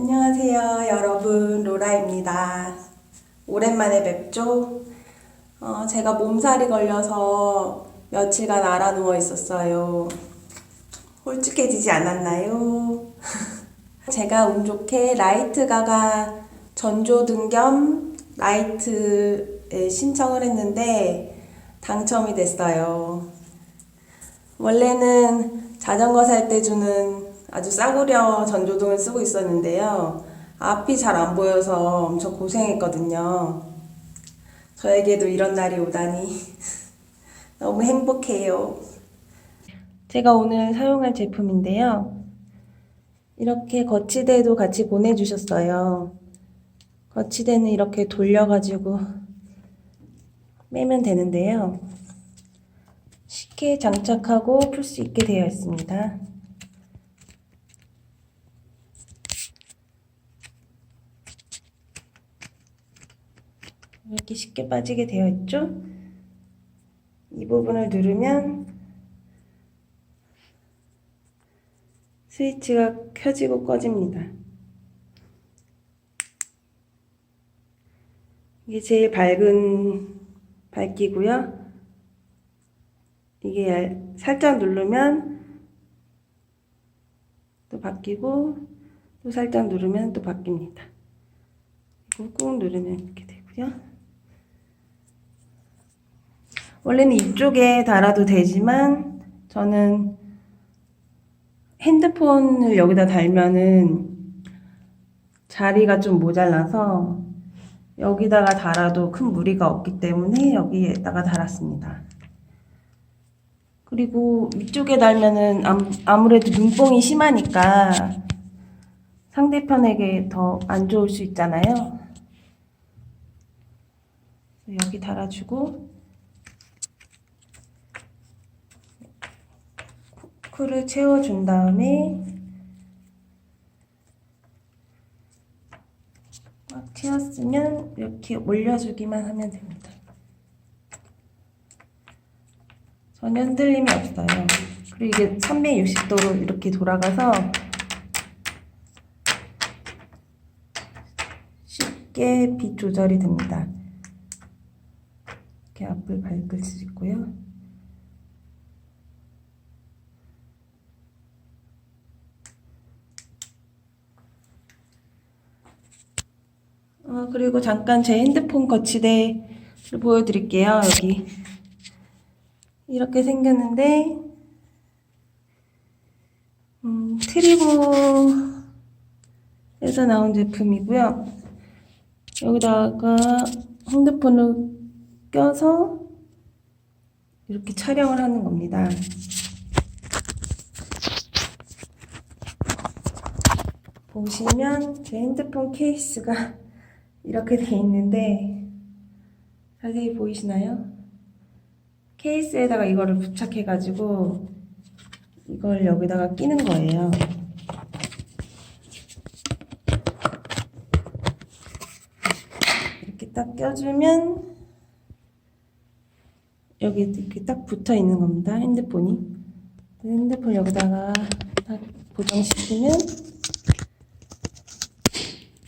안녕하세요, 여러분. 로라입니다. 오랜만에 뵙죠? 어, 제가 몸살이 걸려서 며칠간 알아 누워 있었어요. 홀쭉해지지 않았나요? 제가 운 좋게 라이트 가가 전조 등 겸 라이트에 신청을 했는데 당첨이 됐어요. 원래는 자전거 살 때 주는 아주 싸구려 전조등을 쓰고 있었는데요. 앞이 잘 안 보여서 엄청 고생했거든요. 저에게도 이런 날이 오다니 너무 행복해요. 제가 오늘 사용할 제품인데요. 이렇게 거치대도 같이 보내주셨어요. 거치대는 이렇게 돌려가지고 매면 되는데요. 쉽게 장착하고 풀 수 있게 되어 있습니다. 이렇게 쉽게 빠지게 되어 있죠? 이 부분을 누르면 스위치가 켜지고 꺼집니다. 이게 제일 밝은 밝기고요. 이게 얇- 살짝 누르면 또 바뀌고 또 살짝 누르면 또 바뀝니다. 꾹꾹 누르면 이렇게 되고요. 원래는 이쪽에 달아도 되지만 저는 핸드폰을 여기다 달면은 자리가 좀 모자라서 여기다가 달아도 큰 무리가 없기 때문에 여기에다가 달았습니다. 그리고 위쪽에 달면은 암- 아무래도 눈뽕이 심하니까 상대편에게 더 안 좋을 수 있잖아요. 여기 달아주고 후크를 채워준 다음에 꽉 채웠으면 이렇게 올려주기만 하면 됩니다. 전혀 흔들림이 없어요. 그리고 이게 360도로 이렇게 돌아가서 쉽게 빛 조절이 됩니다. 이렇게 앞을 밝을 수 있고요. 어, 그리고 잠깐 제 핸드폰 거치대를 보여드릴게요. 여기. 이렇게 생겼는데, 음, 트리고에서 나온 제품이고요. 여기다가 핸드폰을 껴서 이렇게 촬영을 하는 겁니다. 보시면 제 핸드폰 케이스가 이렇게 돼 있는데 자세히 보이시나요? 케이스에다가 이거를 부착해가지고 이걸 여기다가 끼는 거예요. 이렇게 딱 껴주면 여기 이렇게 딱 붙어 있는 겁니다. 핸드폰이. 핸드폰 여기다가 딱 고정시키면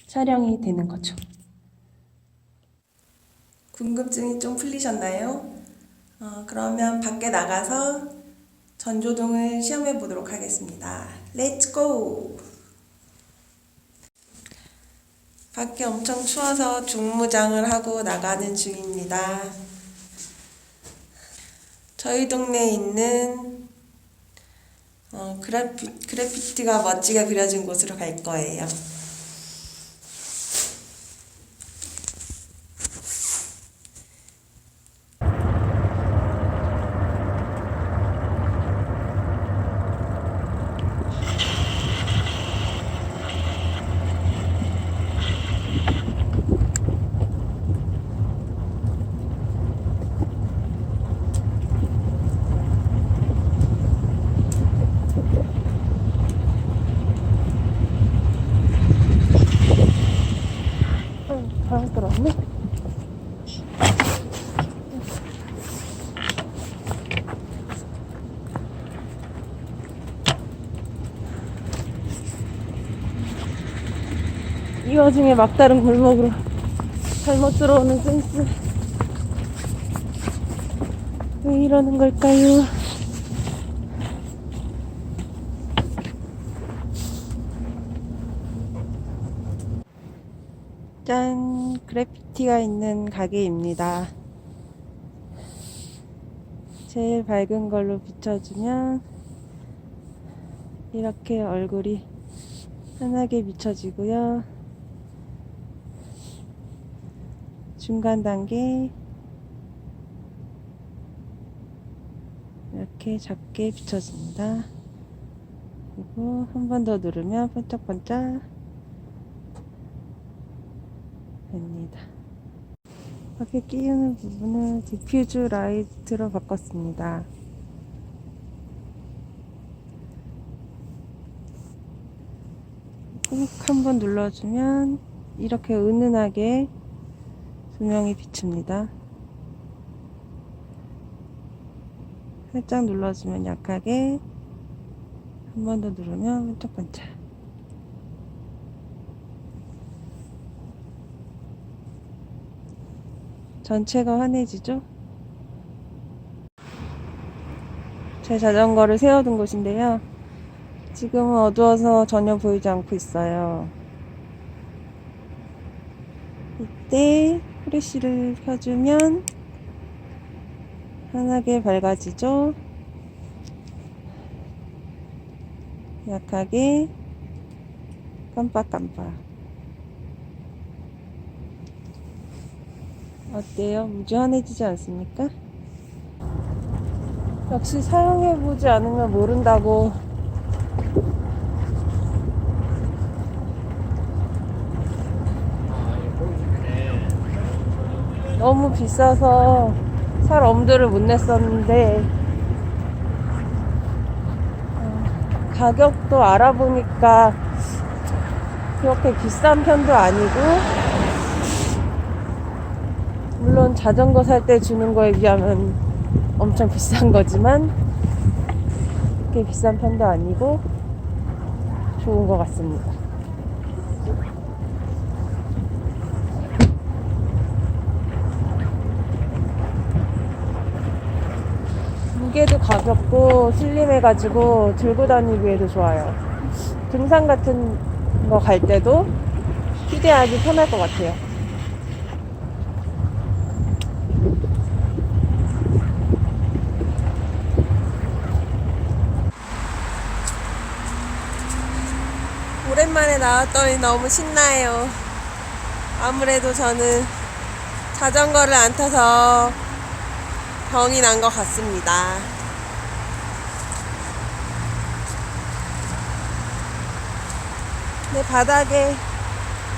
촬영이 되는 거죠. 궁금증이 좀 풀리셨나요? 어, 그러면 밖에 나가서 전조등을 시험해 보도록 하겠습니다. 렛츠 고! 밖에 엄청 추워서 중무장을 하고 나가는 중입니다. 저희 동네에 있는 어, 그래피, 그래피티가 멋지게 그려진 곳으로 갈 거예요. 이 와중에 막다른 골목으로 잘못 들어오는 센스. 왜 이러는 걸까요? 짠! 그래피티가 있는 가게입니다. 제일 밝은 걸로 비춰주면 이렇게 얼굴이 환하게 비춰지고요. 중간 단계 이렇게 작게 비춰집니다. 그리고 한 번 더 누르면 반짝반짝 됩니다. 밖에 끼우는 부분을 디퓨즈 라이트로 바꿨습니다. 꾹 한 번 눌러주면 이렇게 은은하게 조명이 비춥니다. 살짝 눌러주면 약하게 한 번 더 누르면 반짝반짝 전체가 환해지죠? 제 자전거를 세워둔 곳인데요. 지금은 어두워서 전혀 보이지 않고 있어요. 이때 후레쉬를 켜주면 환하게 밝아지죠? 약하게 깜빡깜빡. 어때요? 무지 환해지지 않습니까? 역시 사용해보지 않으면 모른다고 너무 비싸서 살 엄두를 못 냈었는데 어, 가격도 알아보니까 그렇게 비싼 편도 아니고 물론 자전거 살 때 주는 거에 비하면 엄청 비싼 거지만 그렇게 비싼 편도 아니고 좋은 것 같습니다. 무게도 가볍고 슬림해가지고 들고 다니기에도 좋아요. 등산 같은 거 갈 때도 휴대하기 편할 것 같아요. 오랜만에 나왔더니 너무 신나요. 아무래도 저는 자전거를 안 타서 병이 난 것 같습니다. 네, 바닥에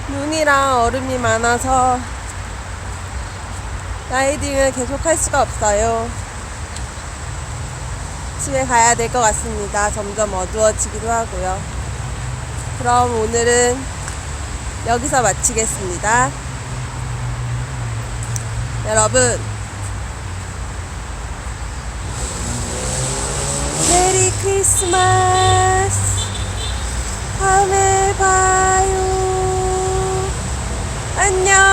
눈이랑 얼음이 많아서 라이딩을 계속 할 수가 없어요. 집에 가야 될 것 같습니다. 점점 어두워지기도 하고요. 그럼 오늘은 여기서 마치겠습니다. 여러분, 메리 크리스마스. 밤에 봐요. 안녕.